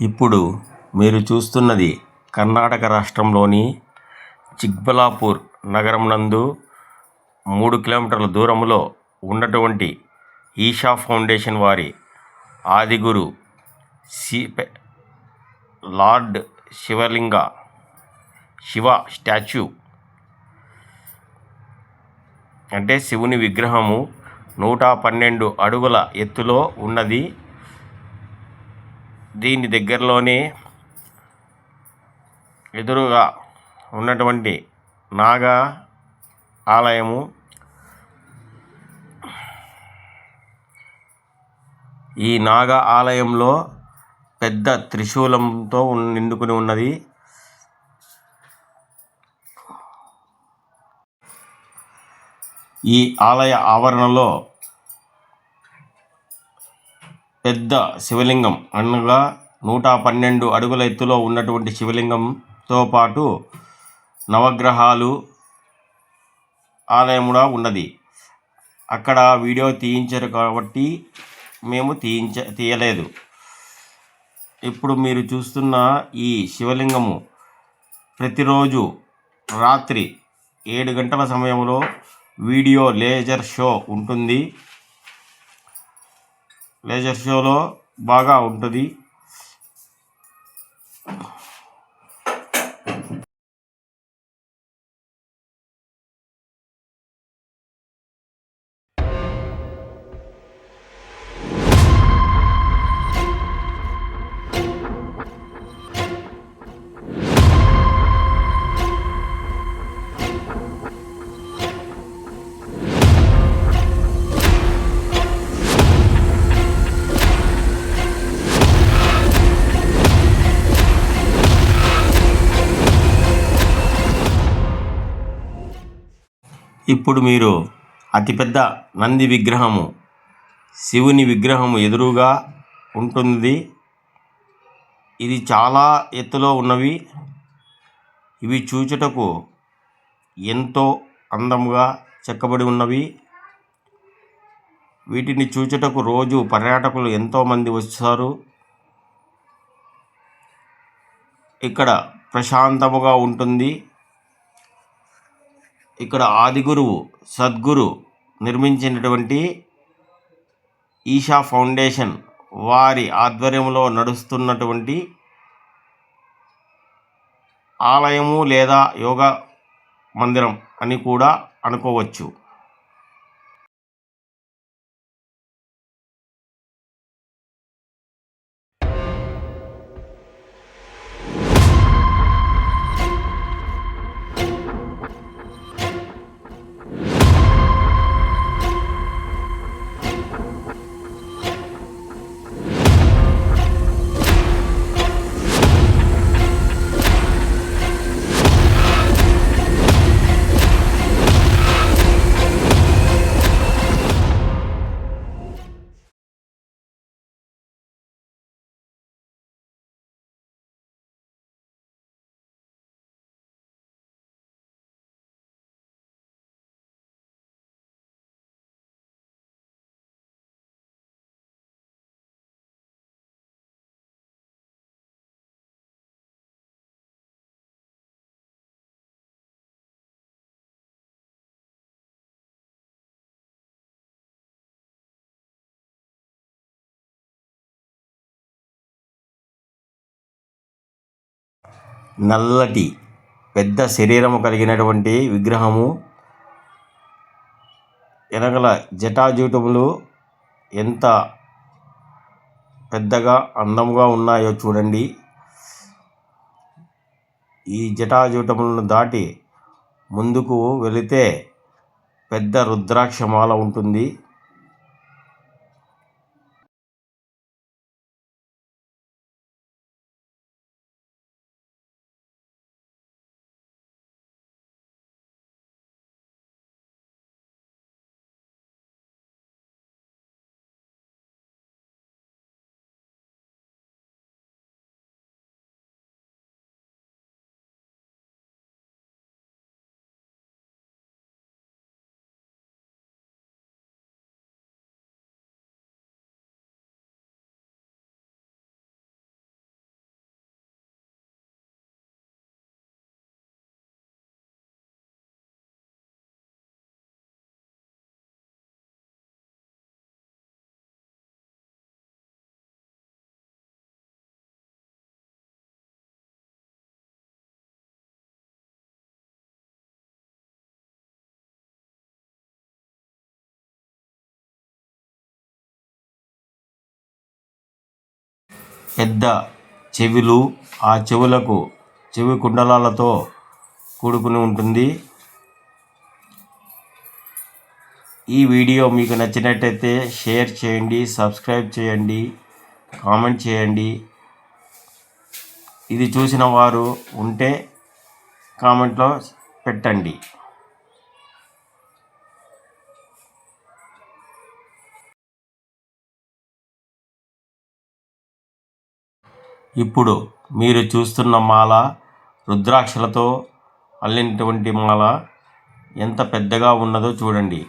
ఇప్పుడు మీరు చూస్తున్నది కర్ణాటక రాష్ట్రంలోని చిక్బలాపూర్ నగరం నందు మూడు కిలోమీటర్ల దూరంలో ఉన్నటువంటి ఈషా ఫౌండేషన్ వారి ఆదిగురు సి లార్డ్ శివలింగ శివ స్టాచ్యూ అంటే శివుని విగ్రహము నూట పన్నెండు అడుగుల ఎత్తులో ఉన్నది. దీని దగ్గరలోనే ఎదురుగా ఉన్నటువంటి నాగా ఆలయము ఈ నాగా ఆలయంలో పెద్ద త్రిశూలంతో నిండుకుని ఉన్నది. ఈ ఆలయ ఆవరణలో పెద్ద శివలింగం అనగా నూట పన్నెండు అడుగుల ఎత్తులో ఉన్నటువంటి శివలింగంతో పాటు నవగ్రహాలు ఆలయం కూడా ఉన్నది. అక్కడ వీడియో తీయించారు కాబట్టి మేము తీయించ తీయలేదు. ఇప్పుడు మీరు చూస్తున్న ఈ శివలింగము ప్రతిరోజు రాత్రి ఏడు గంటల సమయంలో వీడియో లేజర్ షో ఉంటుంది. లేజర్ షోలో బాగా ఉంటుంది. ఇప్పుడు మీరు అతిపెద్ద నంది విగ్రహము శివుని విగ్రహము ఎదురుగా ఉంటుంది ఇది చాలా ఎత్తులో ఉన్నవి. ఇవి చూచుటకు ఎంతో అందముగా చెక్కబడి ఉన్నవి. వీటిని చూచుటకు రోజు పర్యాటకులు ఎంతోమంది వస్తారు. ఇక్కడ ప్రశాంతముగా ఉంటుంది. ఇక్కడ ఆదిగురువు సద్గురు నిర్మించినటువంటి ఈషా ఫౌండేషన్ వారి ఆధ్వర్యంలో నడుస్తున్నటువంటి ఆలయము లేదా యోగా మందిరం అని కూడా అనుకోవచ్చు. నల్లటి పెద్ద శరీరము కలిగినటువంటి విగ్రహము. వెనకల జటాజూటములు ఎంత పెద్దగా అందంగా ఉన్నాయో చూడండి. ఈ జటాజూటములను దాటి ముందుకు వెళితే పెద్ద రుద్రాక్షమాల ఉంటుంది. పెద్ద చెవులు ఆ చెవులకు చెవి కుండలాలతో కూడుకుని ఉంటుంది. ఈ వీడియో మీకు నచ్చినట్టయితే షేర్ చేయండి సబ్స్క్రైబ్ చేయండి కామెంట్ చేయండి. ఇది చూసిన వారు ఉంటే కామెంట్లో పెట్టండి. ఇప్పుడు మీరు చూస్తున్న మాల రుద్రాక్షలతో అల్లినటువంటి మాల ఎంత పెద్దగా ఉన్నదో చూడండి.